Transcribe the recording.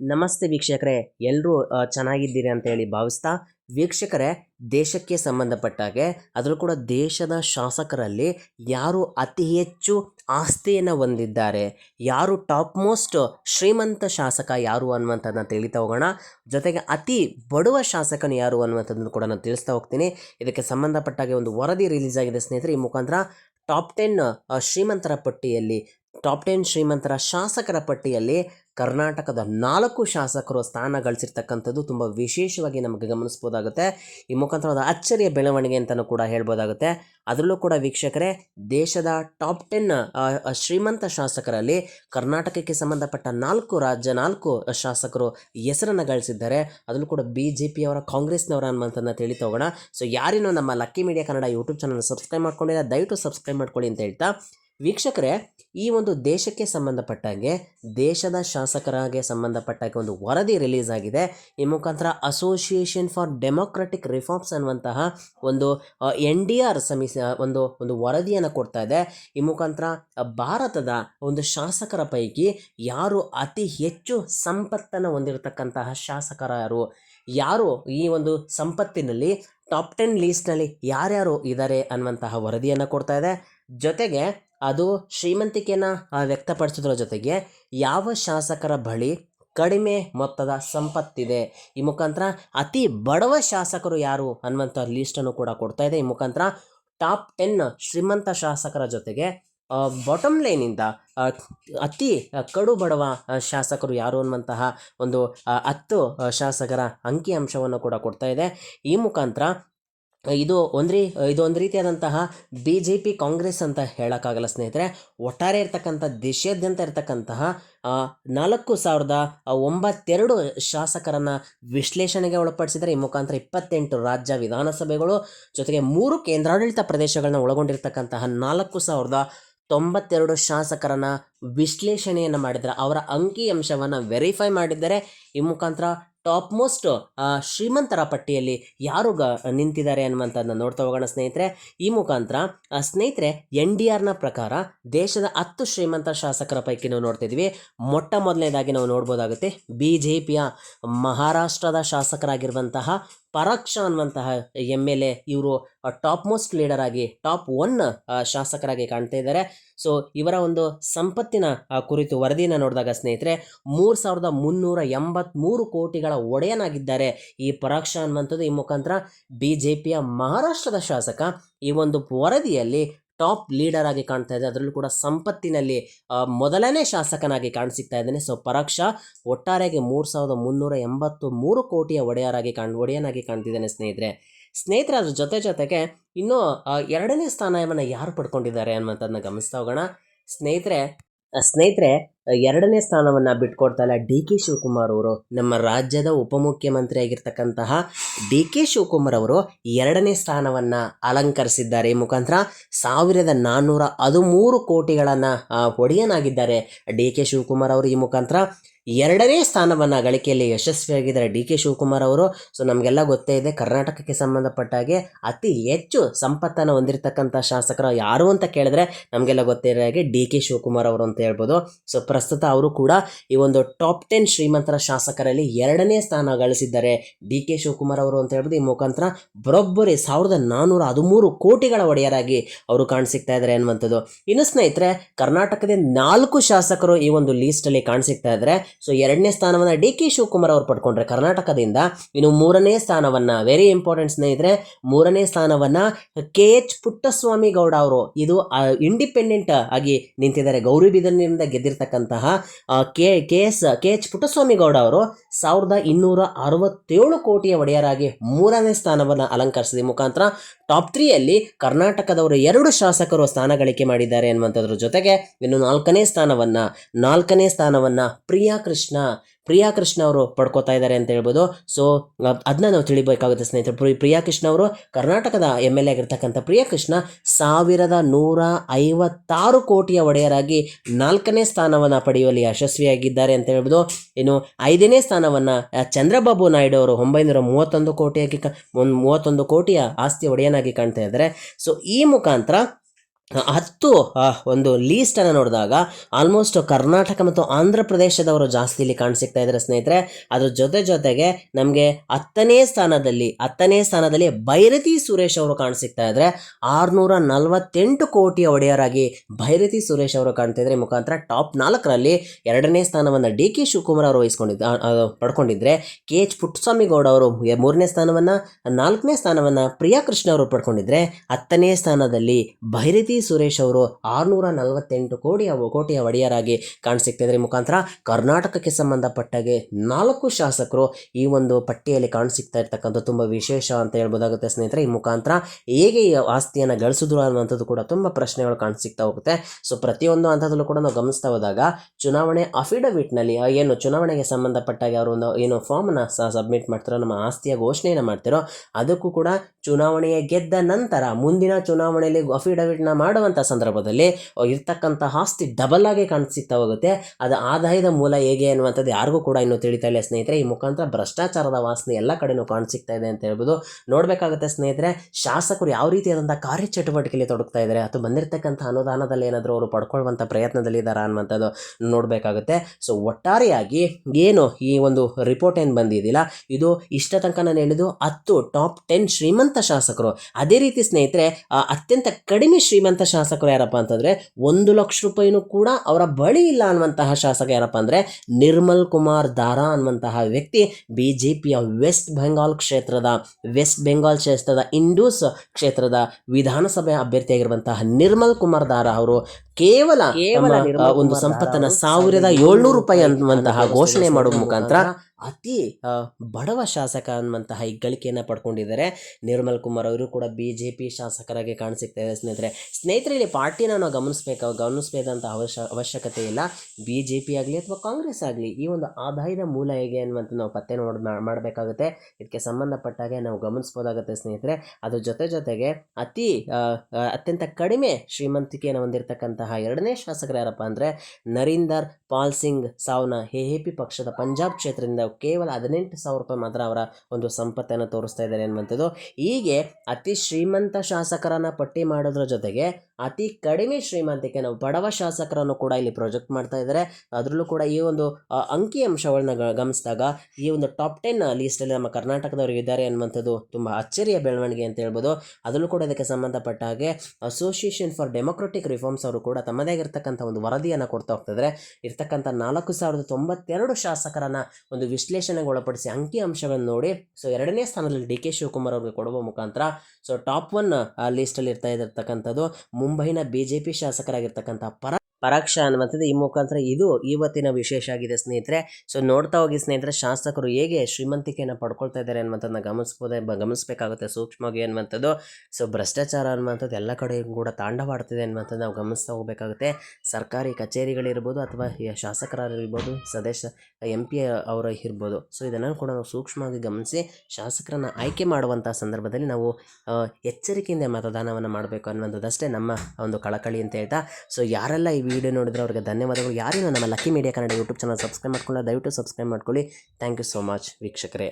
ನಮಸ್ತೆ ವೀಕ್ಷಕರೇ ಎಲ್ಲರೂ ಚೆನ್ನಾಗಿದ್ದೀರಿ ಅಂತ ಹೇಳಿ ಭಾವಿಸ್ತಾ, ವೀಕ್ಷಕರೇ, ದೇಶಕ್ಕೆ ಸಂಬಂಧಪಟ್ಟಾಗೆ, ಅದರಲ್ಲೂ ಕೂಡ ದೇಶದ ಶಾಸಕರಲ್ಲಿ ಯಾರು ಅತಿ ಹೆಚ್ಚು ಆಸ್ತಿಯನ್ನು ಹೊಂದಿದ್ದಾರೆ, ಯಾರು ಟಾಪ್ ಮೋಸ್ಟ್ ಶ್ರೀಮಂತ ಶಾಸಕ ಯಾರು ಅನ್ನುವಂಥದ್ದನ್ನ ತಿಳಿತಾ ಹೋಗೋಣ. ಜೊತೆಗೆ ಅತಿ ಬಡವ ಶಾಸಕನು ಯಾರು ಅನ್ನುವಂಥದ್ದನ್ನು ಕೂಡ ನಾನು ತಿಳಿಸ್ತಾ ಹೋಗ್ತೀನಿ. ಇದಕ್ಕೆ ಸಂಬಂಧಪಟ್ಟಾಗೆ ಒಂದು ವರದಿ ರಿಲೀಸ್ ಆಗಿದೆ ಸ್ನೇಹಿತರೆ, ಈ ಮುಖಾಂತರ ಟಾಪ್ ಟೆನ್ ಶ್ರೀಮಂತರ ಪಟ್ಟಿಯಲ್ಲಿ ಟಾಪ್ ಟೆನ್ ಶ್ರೀಮಂತರ ಶಾಸಕರ ಪಟ್ಟಿಯಲ್ಲಿ ಕರ್ನಾಟಕದ ನಾಲ್ಕು ಶಾಸಕರು ಸ್ಥಾನ ಗಳಿಸಿರ್ತಕ್ಕಂಥದ್ದು ತುಂಬ ವಿಶೇಷವಾಗಿ ನಮಗೆ ಗಮನಿಸ್ಬೋದಾಗುತ್ತೆ. ಈ ಮುಖಾಂತರ ಅಚ್ಚರಿಯ ಬೆಳವಣಿಗೆ ಅಂತಲೂ ಕೂಡ ಹೇಳ್ಬೋದಾಗುತ್ತೆ. ಅದರಲ್ಲೂ ಕೂಡ ವೀಕ್ಷಕರೇ, ದೇಶದ ಟಾಪ್ ಟೆನ್ ಶ್ರೀಮಂತ ಶಾಸಕರಲ್ಲಿ ಕರ್ನಾಟಕಕ್ಕೆ ಸಂಬಂಧಪಟ್ಟ ನಾಲ್ಕು ರಾಜ್ಯ, ನಾಲ್ಕು ಶಾಸಕರು ಹೆಸರನ್ನು ಗಳಿಸಿದ್ದಾರೆ. ಅದರಲ್ಲೂ ಕೂಡ ಬಿ ಜೆ ಪಿಯವರ ಕಾಂಗ್ರೆಸ್ನವರ ಅನ್ನುವಂಥದ್ದನ್ನ ತಿಳಿತಾ ಹೋಗೋಣ ಸೊ ಯಾರಿನೂ ನಮ್ಮ lucky media Kannada YouTube channel subscribe ಮಾಡ್ಕೊಂಡಿಲ್ಲ, ದಯವಿಟ್ಟು ಸಬ್ಸ್ಕ್ರೈಬ್ ಮಾಡ್ಕೊಳ್ಳಿ ಅಂತ ಹೇಳ್ತಾ ವೀಕ್ಷಕರೇ, ಈ ಒಂದು ದೇಶಕ್ಕೆ ಸಂಬಂಧಪಟ್ಟಂಗೆ ದೇಶದ ಶಾಸಕರಾಗೆ ಸಂಬಂಧಪಟ್ಟಾಗೆ ಒಂದು ವರದಿ ರಿಲೀಸ್ ಆಗಿದೆ. ಈ ಮುಖಾಂತರ ಅಸೋಸಿಯೇಷನ್ ಫಾರ್ ಡೆಮೋಕ್ರೆಟಿಕ್ ರಿಫಾರ್ಮ್ಸ್ ಅನ್ನುವಂತಹ ಒಂದು ಎನ್ ಡಿ ಆರ್ ಒಂದು ಒಂದು ವರದಿಯನ್ನು ಕೊಡ್ತಾ ಇದೆ. ಈ ಮುಖಾಂತರ ಭಾರತದ ಒಂದು ಶಾಸಕರ ಪೈಕಿ ಯಾರು ಅತಿ ಹೆಚ್ಚು ಸಂಪತ್ತನ್ನು ಹೊಂದಿರತಕ್ಕಂತಹ ಶಾಸಕರ ಯಾರು? ಯಾರು ಈ ಒಂದು ಸಂಪತ್ತಿನಲ್ಲಿ ಟಾಪ್ ಟೆನ್ ಲೀಸ್ಟ್ನಲ್ಲಿ ಯಾರ್ಯಾರು ಇದ್ದಾರೆ ಅನ್ನುವಂತಹ ವರದಿಯನ್ನು ಕೊಡ್ತಾ ಇದೆ. ಜೊತೆಗೆ ಅದು ಶ್ರೀಮಂತಿಕೆಯನ್ನು ವ್ಯಕ್ತಪಡಿಸೋದ್ರ ಜೊತೆಗೆ ಯಾವ ಶಾಸಕರ ಬಳಿ ಕಡಿಮೆ ಮೊತ್ತದ ಸಂಪತ್ತಿದೆ? ಈ ಮುಖಾಂತರ ಅತಿ ಬಡವ ಶಾಸಕರು ಯಾರು ಅನ್ನುವಂಥ ಲೀಸ್ಟನ್ನು ಕೂಡ ಕೊಡ್ತಾ ಇದೆ. ಈ ಮುಖಾಂತರ ಟಾಪ್ ಟೆನ್ ಶ್ರೀಮಂತ ಶಾಸಕರ ಜೊತೆಗೆ ಬಾಟಮ್ ಲೈನಿಂದ ಅತಿ ಕಡು ಬಡವ ಶಾಸಕರು ಯಾರು ಅನ್ನುವಂತಹ ಒಂದು ಹತ್ತು ಶಾಸಕರ ಅಂಕಿಅಂಶವನ್ನು ಕೂಡ ಕೊಡ್ತಾ ಇದೆ. ಈ ಮುಖಾಂತರ ಇದು ಒಂದು ಇದು ಒಂದು ರೀತಿಯಾದಂತಹ ಬಿ ಜೆ ಪಿ ಕಾಂಗ್ರೆಸ್ ಅಂತ ಹೇಳೋಕ್ಕಾಗಲ್ಲ ಸ್ನೇಹಿತರೆ. ಒಟ್ಟಾರೆ ಇರತಕ್ಕಂಥ ದೇಶಾದ್ಯಂತ ಇರತಕ್ಕಂತಹ ನಾಲ್ಕು ಸಾವಿರದ ಒಂಬತ್ತೆರಡು ಶಾಸಕರನ್ನು ವಿಶ್ಲೇಷಣೆಗೆ ಒಳಪಡಿಸಿದರೆ ಈ ಮುಖಾಂತರ ಇಪ್ಪತ್ತೆಂಟು ರಾಜ್ಯ ವಿಧಾನಸಭೆಗಳು, ಜೊತೆಗೆ ಮೂರು ಕೇಂದ್ರಾಡಳಿತ ಪ್ರದೇಶಗಳನ್ನ ಒಳಗೊಂಡಿರ್ತಕ್ಕಂತಹ ನಾಲ್ಕು ಸಾವಿರದ ತೊಂಬತ್ತೆರಡು ಶಾಸಕರನ್ನು ವಿಶ್ಲೇಷಣೆಯನ್ನು ಮಾಡಿದರೆ, ಅವರ ಅಂಕಿ ಅಂಶವನ್ನು ವೆರಿಫೈ ಮಾಡಿದ್ದರೆ ಈ ಮುಖಾಂತರ ಟಾಪ್ ಮೋಸ್ಟ್ ಶ್ರೀಮಂತರ ಪಟ್ಟಿಯಲ್ಲಿ ಯಾರು ಗ, ನಿಂತಿದ್ದಾರೆ ಅನ್ನುವಂಥದ್ದನ್ನ ನೋಡ್ತಾ ಹೋಗೋಣ ಸ್ನೇಹಿತರೆ. ಈ ಮುಖಾಂತರ ಸ್ನೇಹಿತರೆ, ಎನ್ ಡಿ ಆರ್ನ ಪ್ರಕಾರ ದೇಶದ ಹತ್ತು ಶ್ರೀಮಂತ ಶಾಸಕರ ಪೈಕಿ ನಾವು ನೋಡ್ತಿದ್ವಿ ಮೊಟ್ಟ ಮೊದಲನೇದಾಗಿ ನಾವು ನೋಡ್ಬೋದಾಗುತ್ತೆ ಬಿ ಜೆ ಪಿಯ ಮಹಾರಾಷ್ಟ್ರದ ಶಾಸಕರಾಗಿರುವಂತಹ ಪರಾಕ್ಷ ಅನ್ನುವಂತಹ ಎಂ ಎಲ್ ಎ ಇವರು ಟಾಪ್ ಮೋಸ್ಟ್ ಲೀಡರ್ ಆಗಿ ಟಾಪ್ ಒನ್ ಶಾಸಕರಾಗಿ ಕಾಣ್ತಾ ಇದ್ದಾರೆ. ಸೊ ಇವರ ಒಂದು ಸಂಪತ್ತಿನ ಕುರಿತು ವರದಿಯನ್ನು ನೋಡಿದಾಗ ಸ್ನೇಹಿತರೆ, ಮೂರು ಸಾವಿರದ ಮುನ್ನೂರ ಎಂಬತ್ತ್ಮೂರು ಕೋಟಿಗಳ ಒಡೆಯನಾಗಿದ್ದಾರೆ ಈ ಪರಾಕ್ಷ ಅನ್ನುವಂಥದ್ದು. ಈ ಮುಖಾಂತರ ಬಿ ಜೆ ಪಿಯ ಮಹಾರಾಷ್ಟ್ರದ ಶಾಸಕ ಈ ಒಂದು ವರದಿಯಲ್ಲಿ ಟಾಪ್ ಲೀಡರ್ ಆಗಿ ಕಾಣ್ತಾ ಇದೆ. ಅದರಲ್ಲೂ ಕೂಡ ಸಂಪತ್ತಿನಲ್ಲಿ ಮೊದಲನೇ ಶಾಸಕನಾಗಿ ಕಾಣಿಸಿಕ್ತಾ ಇದ್ದಾನೆ. ಸೊ, ಪರಾಕ್ಷ ಒಟ್ಟಾರೆಗೆ ಮೂರು ಸಾವಿರದ ಮುನ್ನೂರ ಎಂಬತ್ತು ಮೂರು ಕೋಟಿಯ ಒಡೆಯರಾಗಿ ಕಾಣ್, ಒಡೆಯನಾಗಿ ಕಾಣ್ತಿದ್ದಾನೆ ಸ್ನೇಹಿತರೆ. ಸ್ನೇಹಿತರ ಜೊತೆ ಜೊತೆಗೆ ಇನ್ನು ಎರಡನೇ ಸ್ಥಾನವನ್ನು ಯಾರು ಪಡ್ಕೊಂಡಿದ್ದಾರೆ ಅನ್ನುವಂಥದ್ದನ್ನ ಗಮನಿಸ್ತಾ ಹೋಗೋಣ. ಸ್ನೇಹಿತರೆ ಸ್ನೇಹಿತರೆ ಎರಡನೇ ಸ್ಥಾನವನ್ನು ಬಿಟ್ಕೊಡ್ತಾ ಇಲ್ಲ ಡಿ ಕೆ ಶಿವಕುಮಾರ್ ಅವರು. ನಮ್ಮ ರಾಜ್ಯದ ಉಪಮುಖ್ಯಮಂತ್ರಿ ಆಗಿರ್ತಕ್ಕಂತಹ ಡಿ ಕೆ ಶಿವಕುಮಾರ್ ಅವರು ಎರಡನೇ ಸ್ಥಾನವನ್ನು ಅಲಂಕರಿಸಿದ್ದಾರೆ. ಈ ಮುಖಾಂತರ ಸಾವಿರದ ನಾನ್ನೂರ ಹದಿಮೂರು ಕೋಟಿಗಳನ್ನು ಒಡೆಯನಾಗಿದ್ದಾರೆ ಡಿ ಕೆ ಶಿವಕುಮಾರ್ ಅವರು. ಈ ಮುಖಾಂತರ ಎರಡನೇ ಸ್ಥಾನವನ್ನು ಗಳಿಕೆಯಲ್ಲಿ ಯಶಸ್ವಿಯಾಗಿದ್ದಾರೆ ಡಿ ಕೆ ಶಿವಕುಮಾರ್ ಅವರು. ಸೊ ನಮಗೆಲ್ಲ ಗೊತ್ತೇ ಇದೆ, ಕರ್ನಾಟಕಕ್ಕೆ ಸಂಬಂಧಪಟ್ಟ ಹಾಗೆ ಅತಿ ಹೆಚ್ಚು ಸಂಪತ್ತನ್ನು ಹೊಂದಿರತಕ್ಕಂಥ ಶಾಸಕರು ಯಾರು ಅಂತ ಕೇಳಿದ್ರೆ ನಮಗೆಲ್ಲ ಗೊತ್ತಿರೋ ಹಾಗೆ ಡಿ ಕೆ ಶಿವಕುಮಾರ್ ಅವರು ಅಂತ ಹೇಳ್ಬೋದು. ಸೊ ಪ್ರಸ್ತುತ ಅವರು ಕೂಡ ಈ ಒಂದು ಟಾಪ್ ಟೆನ್ ಶ್ರೀಮಂತರ ಶಾಸಕರಲ್ಲಿ ಎರಡನೇ ಸ್ಥಾನ ಗಳಿಸಿದ್ದಾರೆ ಡಿ ಕೆ ಶಿವಕುಮಾರ್ ಅವರು ಅಂತ ಹೇಳ್ಬೋದು. ಈ ಮುಖಾಂತರ ಬರೋಬ್ಬರಿ ಸಾವಿರದ ನಾನ್ನೂರ ಹದಿಮೂರು ಕೋಟಿಗಳ ಒಡೆಯರಾಗಿ ಅವರು ಕಾಣಿಸಿಕ್ತಾ ಇದ್ದಾರೆ ಅನ್ನುವಂಥದ್ದು. ಇನ್ನು ಸ್ನೇಹಿತರೆ, ಕರ್ನಾಟಕದ ನಾಲ್ಕು ಶಾಸಕರು ಈ ಒಂದು ಲೀಸ್ಟಲ್ಲಿ ಕಾಣಿಸಿಕ್ತಾ ಇದ್ದಾರೆ. ಸೊ ಎರಡನೇ ಸ್ಥಾನವನ್ನು ಡಿ ಕೆ ಶಿವಕುಮಾರ್ ಅವರು ಪಡ್ಕೊಂಡ್ರೆ ಕರ್ನಾಟಕದಿಂದ ಇನ್ನು ಮೂರನೇ ಸ್ಥಾನವನ್ನು ವೆರಿ ಇಂಪಾರ್ಟೆಂಟ್ ಸ್ನೇಹಿತರೆ, ಮೂರನೇ ಸ್ಥಾನವನ್ನು ಕೆ. ಎಚ್. ಪುಟ್ಟಸ್ವಾಮಿ ಗೌಡ ಅವರು ಇದು ಇಂಡಿಪೆಂಡೆಂಟ್ ಆಗಿ ನಿಂತಿದ್ದಾರೆ. ಗೌರಿಬಿದನಿಂದ ಗೆದ್ದಿರ್ತಕ್ಕಂತಹ K K S, K. H. Puttaswamy Gowda ಅವರು ಸಾವಿರದ ಇನ್ನೂರ ಅರವತ್ತೇಳು ಕೋಟಿಯ ಒಡೆಯರಾಗಿ ಮೂರನೇ ಸ್ಥಾನವನ್ನು ಅಲಂಕರಿಸಿದ. ಮುಖಾಂತರ ಟಾಪ್ ತ್ರೀಯಲ್ಲಿ ಕರ್ನಾಟಕದವರು ಎರಡು ಶಾಸಕರು ಸ್ಥಾನ ಗಳಿಕೆ ಮಾಡಿದ್ದಾರೆ ಅನ್ನುವಂಥದ್ರ ಜೊತೆಗೆ ಇನ್ನು ನಾಲ್ಕನೇ ಸ್ಥಾನವನ್ನು ನಾಲ್ಕನೇ ಸ್ಥಾನವನ್ನು ಪ್ರಿಯಾ ಕೃಷ್ಣ, ಪ್ರಿಯಾ ಕೃಷ್ಣ ಅವರು ಪಡ್ಕೋತಾ ಇದ್ದಾರೆ ಅಂತ ಹೇಳ್ಬೋದು. ಸೊ ಅದನ್ನ ನಾವು ತಿಳಿಬೇಕಾಗುತ್ತೆ ಸ್ನೇಹಿತರು. ಪ್ರಿ, ಪ್ರಿಯಾ ಕೃಷ್ಣ ಅವರು ಕರ್ನಾಟಕದ ಎಂ ಎಲ್ ಎ ಆಗಿರ್ತಕ್ಕಂಥ ಪ್ರಿಯಾ ಕೃಷ್ಣ ಸಾವಿರದ ನೂರ ಐವತ್ತಾರು ಕೋಟಿಯ ಒಡೆಯರಾಗಿ ನಾಲ್ಕನೇ ಸ್ಥಾನವನ್ನು ಪಡೆಯುವಲ್ಲಿ ಯಶಸ್ವಿಯಾಗಿದ್ದಾರೆ ಅಂತ ಹೇಳ್ಬೋದು. ಇನ್ನು ಐದನೇ ಸ್ಥಾನವನ್ನು ಚಂದ್ರಬಾಬು ನಾಯ್ಡು ಅವರು ಒಂಬೈನೂರ ಮೂವತ್ತೊಂದು ಕೋಟಿಯಾಗಿ ಕ ಮೂವತ್ತೊಂದು ಕೋಟಿಯ ಆಸ್ತಿ ಒಡೆಯನಾಗಿ ಕಾಣ್ತಾ ಇದ್ದಾರೆ. ಸೊ ಈ ಮುಖಾಂತರ ಹತ್ತು ಒಂದು ಲೀಸ್ಟನ್ನು ನೋಡಿದಾಗ ಆಲ್ಮೋಸ್ಟ್ ಕರ್ನಾಟಕ ಮತ್ತು ಆಂಧ್ರ ಪ್ರದೇಶದವರು ಜಾಸ್ತಿ ಇಲ್ಲಿ ಕಾಣಿಸಿಕ್ತಾ ಇದ್ದಾರೆ ಸ್ನೇಹಿತರೆ. ಅದ್ರ ಜೊತೆ ಜೊತೆಗೆ ನಮಗೆ ಹತ್ತನೇ ಸ್ಥಾನದಲ್ಲಿ ಹತ್ತನೇ ಸ್ಥಾನದಲ್ಲಿ ಭೈರತಿ ಸುರೇಶ್ ಅವರು ಕಾಣಿಸಿಕ್ತಾ ಇದ್ದಾರೆ ಆರುನೂರ ನಲವತ್ತೆಂಟು ಕೋಟಿಯ ಒಡೆಯರಾಗಿ ಭೈರತಿ ಸುರೇಶ್ ಅವರು ಕಾಣ್ತಾ ಇದ್ದಾರೆ ಮುಖಾಂತರ ಟಾಪ್ ನಾಲ್ಕರಲ್ಲಿ ಎರಡನೇ ಸ್ಥಾನವನ್ನು ಡಿ ಕೆ ಶಿವಕುಮಾರ್ ಅವರು ವಹಿಸ್ಕೊಂಡಿದ್ದ ಪಡ್ಕೊಂಡಿದ್ರೆ ಕೆ ಎಚ್ ಪುಟ್ಟಸ್ವಾಮಿ ಗೌಡ ಅವರು ಮೂರನೇ ಸ್ಥಾನವನ್ನು, ನಾಲ್ಕನೇ ಸ್ಥಾನವನ್ನು ಪ್ರಿಯಾ ಕೃಷ್ಣ ಅವರು ಪಡ್ಕೊಂಡಿದ್ದರೆ ಹತ್ತನೇ ಸ್ಥಾನದಲ್ಲಿ ಭೈರತಿ ಸುರೇಶ್ ಅವರು ಆರುನೂರ ನಲವತ್ತೆಂಟು ಕೋಟಿಯ ಕೋಟಿಯ ಒಡೆಯರಾಗಿ ಕಾಣಿಸಿಕ್ತಿದ್ರೆ. ಮುಖಾಂತರ ಕರ್ನಾಟಕಕ್ಕೆ ಸಂಬಂಧಪಟ್ಟಾಗೆ ನಾಲ್ಕು ಶಾಸಕರು ಈ ಒಂದು ಪಟ್ಟಿಯಲ್ಲಿ ಕಾಣಿಸಿಕ್ತಾ ಇರ್ತಕ್ಕಂಥ ತುಂಬ ವಿಶೇಷ ಅಂತ ಹೇಳ್ಬೋದಾಗುತ್ತೆ ಸ್ನೇಹಿತರೆ. ಈ ಮುಖಾಂತರ ಹೇಗೆ ಈ ಆಸ್ತಿಯನ್ನು ಗಳಿಸಿದ್ರು ಅನ್ನುವಂಥದ್ದು ಕೂಡ ತುಂಬ ಪ್ರಶ್ನೆಗಳು ಕಾಣಿಸಿಕ್ತಾ ಹೋಗುತ್ತೆ. ಸೊ ಪ್ರತಿಯೊಂದು ಹಂತದಲ್ಲೂ ಕೂಡ ನಾವು ಗಮನಿಸ್ತಾ ಹೋದಾಗ ಚುನಾವಣೆ ಅಫಿಡವಿಟ್ನಲ್ಲಿ ಏನು ಚುನಾವಣೆಗೆ ಸಂಬಂಧಪಟ್ಟಾಗ ಅವರು ಒಂದು ಏನು ಫಾರ್ಮ್ನ ಸಬ್ಮಿಟ್ ಮಾಡ್ತಾರೋ, ನಮ್ಮ ಆಸ್ತಿಯ ಘೋಷಣೆಯನ್ನು ಮಾಡ್ತಿರೋ, ಅದಕ್ಕೂ ಕೂಡ ಚುನಾವಣೆಯ ಗೆದ್ದ ನಂತರ ಮುಂದಿನ ಚುನಾವಣೆಯಲ್ಲಿ ಅಫಿಡವಿಟ್ನ ಮಾಡುವಂಥ ಸಂದರ್ಭದಲ್ಲಿ ಇರ್ತಕ್ಕಂಥ ಆಸ್ತಿ ಡಬಲ್ ಆಗಿ ಕಾಣಿಸ್ತಾ ಹೋಗುತ್ತೆ. ಅದು ಆದಾಯದ ಮೂಲ ಹೇಗೆ ಅನ್ನುವಂಥದ್ದು ಯಾರಿಗೂ ಕೂಡ ಇನ್ನೂ ತಿಳಿತಾ ಇಲ್ಲ ಸ್ನೇಹಿತರೆ. ಈ ಮುಖಾಂತರ ಭ್ರಷ್ಟಾಚಾರದ ವಾಸನೆ ಎಲ್ಲ ಕಡೆನೂ ಕಾಣಿಸ್ತಾ ಇದೆ ಅಂತ ಹೇಳ್ಬೋದು. ನೋಡಬೇಕಾಗುತ್ತೆ ಸ್ನೇಹಿತರೆ, ಶಾಸಕರು ಯಾವ ರೀತಿಯಾದಂಥ ಕಾರ್ಯಚಟುವಟಿಕೆಯಲ್ಲಿ ತೊಡಗ್ತಾ ಇದ್ದಾರೆ ಅಥವಾ ಬಂದಿರತಕ್ಕಂಥ ಅನುದಾನದಲ್ಲಿ ಏನಾದರೂ ಅವರು ಪಡ್ಕೊಳ್ಳುವಂಥ ಪ್ರಯತ್ನದಲ್ಲಿದ್ದಾರಾ ಅನ್ನುವಂಥದ್ದು ನೋಡಬೇಕಾಗುತ್ತೆ. ಸೊ ಒಟ್ಟಾರೆಯಾಗಿ ಏನು ಈ ಒಂದು ರಿಪೋರ್ಟ್ ಏನು ಬಂದಿದ್ದಿಲ್ಲ ಇದು ಇಷ್ಟ ತನಕ ನಾನು ಹೇಳಿದ್ದು ಹತ್ತು ಟಾಪ್ ಟೆನ್ ಶ್ರೀಮಂತ ಶಾಸಕರು. ಅದೇ ರೀತಿ ಸ್ನೇಹಿತರೆ ಅತ್ಯಂತ ಕಡಿಮೆ ಶ್ರೀಮಂತ ಶಾಸಕರು ಯಾರಪ್ಪ ಅಂತಂದರೆ ಒಂದು ಲಕ್ಷ ರೂಪಾಯಿನೂ ಕೂಡ ಅವರ ಬಳಿ ಇಲ್ಲ ಅನ್ನುವಂತಹ ಶಾಸಕ ಯಾರಪ್ಪ ಅಂದರೆ ನಿರ್ಮಲ್ ಕುಮಾರ್ ದಾರಾ ಅನ್ನುವಂತಹ ವ್ಯಕ್ತಿ ಬಿ ಜೆ ಪಿಯ ವೆಸ್ಟ್ ಬೆಂಗಾಲ್ ಕ್ಷೇತ್ರದ ವೆಸ್ಟ್ ಬೆಂಗಾಲ್ ಕ್ಷೇತ್ರದ ಇಂಡೂಸ್ ಕ್ಷೇತ್ರದ ವಿಧಾನಸಭೆ ಅಭ್ಯರ್ಥಿಯಾಗಿರುವಂತಹ ನಿರ್ಮಲ್ ಕುಮಾರ್ ದಾರಾ ಅವರು ಕೇವಲ ಒಂದು ಸಂಪತ್ತನ್ನು ಸಾವಿರದ ಏಳ್ನೂರು ರೂಪಾಯಿ ಅನ್ನುವಂತಹ ಘೋಷಣೆ ಮಾಡುವ ಮುಖಾಂತರ ಅತಿ ಬಡವ ಶಾಸಕ ಅನ್ನುವಂತಹ ಹೆಗ್ಗಳಿಕೆಯನ್ನು ಪಡ್ಕೊಂಡಿದ್ದಾರೆ. ನಿರ್ಮಲ್ ಕುಮಾರ್ ಅವರು ಕೂಡ ಬಿ ಜೆ ಪಿ ಶಾಸಕರಾಗಿ ಕಾಣಿಸ್ತಾ ಇದೆ ಸ್ನೇಹಿತರೆ. ಸ್ನೇಹಿತರೆ, ಇಲ್ಲಿ ಪಾರ್ಟಿನ ನಾವು ಗಮನಿಸಬೇಕು, ಗಮನಿಸಬೇಕಂತ ಅವಶ್ಯ, ಅವಶ್ಯಕತೆ ಇಲ್ಲ. ಬಿ ಜೆ ಪಿ ಆಗಲಿ ಅಥವಾ ಕಾಂಗ್ರೆಸ್ ಆಗಲಿ, ಈ ಒಂದು ಆದಾಯದ ಮೂಲ ಹೇಗೆ ಅನ್ನುವಂಥ ನಾವು ಪತ್ತೆ ನೋಡಿ ಮಾಡಬೇಕಾಗುತ್ತೆ. ಇದಕ್ಕೆ ಸಂಬಂಧಪಟ್ಟಾಗೆ ನಾವು ಗಮನಿಸ್ಬೋದಾಗುತ್ತೆ ಸ್ನೇಹಿತರೆ. ಅದ್ರ ಜೊತೆ ಜೊತೆಗೆ ಅತಿ ಅತ್ಯಂತ ಕಡಿಮೆ ಶ್ರೀಮಂತಿಕೆಯನ್ನು ಹೊಂದಿರತಕ್ಕಂತಹ ಎರಡನೇ ಶಾಸಕರು ಯಾರಪ್ಪ ಅಂದರೆ ನರೀಂದರ್ ಪಾಲ್ ಸಿಂಗ್ ಸಾವ್ನ ಎ ಎ ಪಿ ಪಕ್ಷದ ಪಂಜಾಬ್ ಕ್ಷೇತ್ರದಿಂದ ಕೇವಲ ಹದಿನೆಂಟು ಸಾವಿರ ರೂಪಾಯಿ ಮಾತ್ರ ಅವರ ಒಂದು ಸಂಪತ್ತನ್ನು ತೋರಿಸ್ತಾ ಇದ್ದಾರೆ ಅನ್ನುವಂಥದ್ದು ಹೀಗೆ ಅತಿ ಶ್ರೀಮಂತ ಶಾಸಕರನ್ನು ಪಟ್ಟಿ ಮಾಡೋದ್ರ ಜೊತೆಗೆ ಅತಿ ಕಡಿಮೆ ಶ್ರೀಮಂತಿಕೆ ನಾವು ಬಡವ ಶಾಸಕರನ್ನು ಕೂಡ ಇಲ್ಲಿ ಪ್ರೊಜೆಕ್ಟ್ ಮಾಡ್ತಾ ಇದ್ದಾರೆ. ಅದರಲ್ಲೂ ಕೂಡ ಈ ಒಂದು ಅಂಕಿ ಅಂಶಗಳನ್ನ ಗಮನಿಸಿದಾಗ ಈ ಒಂದು ಟಾಪ್ ಟೆನ್ ಲೀಸ್ಟಲ್ಲಿ ನಮ್ಮ ಕರ್ನಾಟಕದವರು ಇದ್ದಾರೆ ಅನ್ನುವಂಥದ್ದು ತುಂಬ ಅಚ್ಚರಿಯ ಬೆಳವಣಿಗೆ ಅಂತ ಹೇಳ್ಬೋದು. ಅದರಲ್ಲೂ ಕೂಡ ಇದಕ್ಕೆ ಸಂಬಂಧಪಟ್ಟ ಹಾಗೆ ಅಸೋಸಿಯೇಷನ್ ಫಾರ್ ಡೆಮೊಕ್ರೆಟಿಕ್ ರಿಫಾರ್ಮ್ಸ್ ಅವರು ಕೂಡ ತಮ್ಮದೇ ಆಗಿರ್ತಕ್ಕಂಥ ಒಂದು ವರದಿಯನ್ನು ಕೊಡ್ತಾ ಹೋಗ್ತಿದ್ದಾರೆ ಇರ್ತಕ್ಕಂಥ ನಾಲ್ಕು ಸಾವಿರದ ತೊಂಬತ್ತೆರಡು ಶಾಸಕರನ್ನ ಒಂದು ವಿಶ್ಲೇಷಣೆಗೆ ಒಳಪಡಿಸಿ ಅಂಕಿ ಅಂಶಗಳನ್ನು ನೋಡಿ. ಸೊ ಎರಡನೇ ಸ್ಥಾನದಲ್ಲಿ ಡಿ ಕೆ ಶಿವಕುಮಾರ್ ಅವರಿಗೆ ಕೊಡುವ ಮುಖಾಂತರ ಸೊ ಟಾಪ್ ಒನ್ ಲೀಸ್ಟಲ್ಲಿ ಇರ್ತಾ ಇರತಕ್ಕಂಥದ್ದು ಮುಂಬೈನ ಬಿ ಜೆ ಶಾಸಕರಾಗಿರ್ತಕ್ಕಂಥ ಪರ ಪರಾಕ್ಷ ಅನ್ನುವಂಥದ್ದು ಈ ಮುಖಾಂತರ ಇದು ಇವತ್ತಿನ ವಿಶೇಷ ಆಗಿದೆ ಸ್ನೇಹಿತರೆ. ಸೊ ನೋಡ್ತಾ ಹೋಗಿ ಸ್ನೇಹಿತರೆ, ಶಾಸಕರು ಹೇಗೆ ಶ್ರೀಮಂತಿಕೆಯನ್ನು ಪಡ್ಕೊಳ್ತಾ ಇದ್ದಾರೆ ಅನ್ನುವಂಥದ್ದನ್ನ ಗಮನಿಸ್ಬೋದೇ ಗಮನಿಸಬೇಕಾಗುತ್ತೆ ಸೂಕ್ಷ್ಮವಾಗಿ ಅನ್ನುವಂಥದ್ದು. ಸೊ ಭ್ರಷ್ಟಾಚಾರ ಅನ್ನುವಂಥದ್ದು ಎಲ್ಲ ಕಡೆ ಕೂಡ ತಾಂಡವಾಡ್ತಿದೆ ಅನ್ನುವಂಥದ್ದು ನಾವು ಗಮನಿಸ್ತಾ ಹೋಗಬೇಕಾಗುತ್ತೆ. ಸರ್ಕಾರಿ ಕಚೇರಿಗಳಿರ್ಬೋದು ಅಥವಾ ಶಾಸಕರಾಗಿರ್ಬೋದು, ಸದಸ್ಯ ಎಂ ಪಿ ಅವರು ಇರ್ಬೋದು. ಸೊ ಇದನ್ನು ಕೂಡ ನಾವು ಸೂಕ್ಷ್ಮವಾಗಿ ಗಮನಿಸಿ ಶಾಸಕರನ್ನು ಆಯ್ಕೆ ಮಾಡುವಂಥ ಸಂದರ್ಭದಲ್ಲಿ ನಾವು ಎಚ್ಚರಿಕೆಯಿಂದ ಮತದಾನವನ್ನು ಮಾಡಬೇಕು ಅನ್ನುವಂಥದ್ದಷ್ಟೇ ನಮ್ಮ ಒಂದು ಕಳಕಳಿ ಅಂತ ಹೇಳ್ತಾ. ಸೊ ಯಾರೆಲ್ಲ ಈ ವಿಡಿಯೋ ನೋಡಿದ್ರೆ ಅವ್ರಿಗೆ ಧನ್ಯವಾದಗಳು. ಯಾರೇನು ನಮ್ಮ lucky media Kannada YouTube channel subscribe ಮಾಡ್ಕೊಳ್ಳಿ ದಯವಿಟ್ಟು ಸಬ್ಸ್ಕ್ರೈಬ್ ಮಾಡ್ಕೊಳ್ಳಿ. ಥ್ಯಾಂಕ್ ಯು ಸೋ ಮಚ್, ವೀಕ್ಷಕರೇ.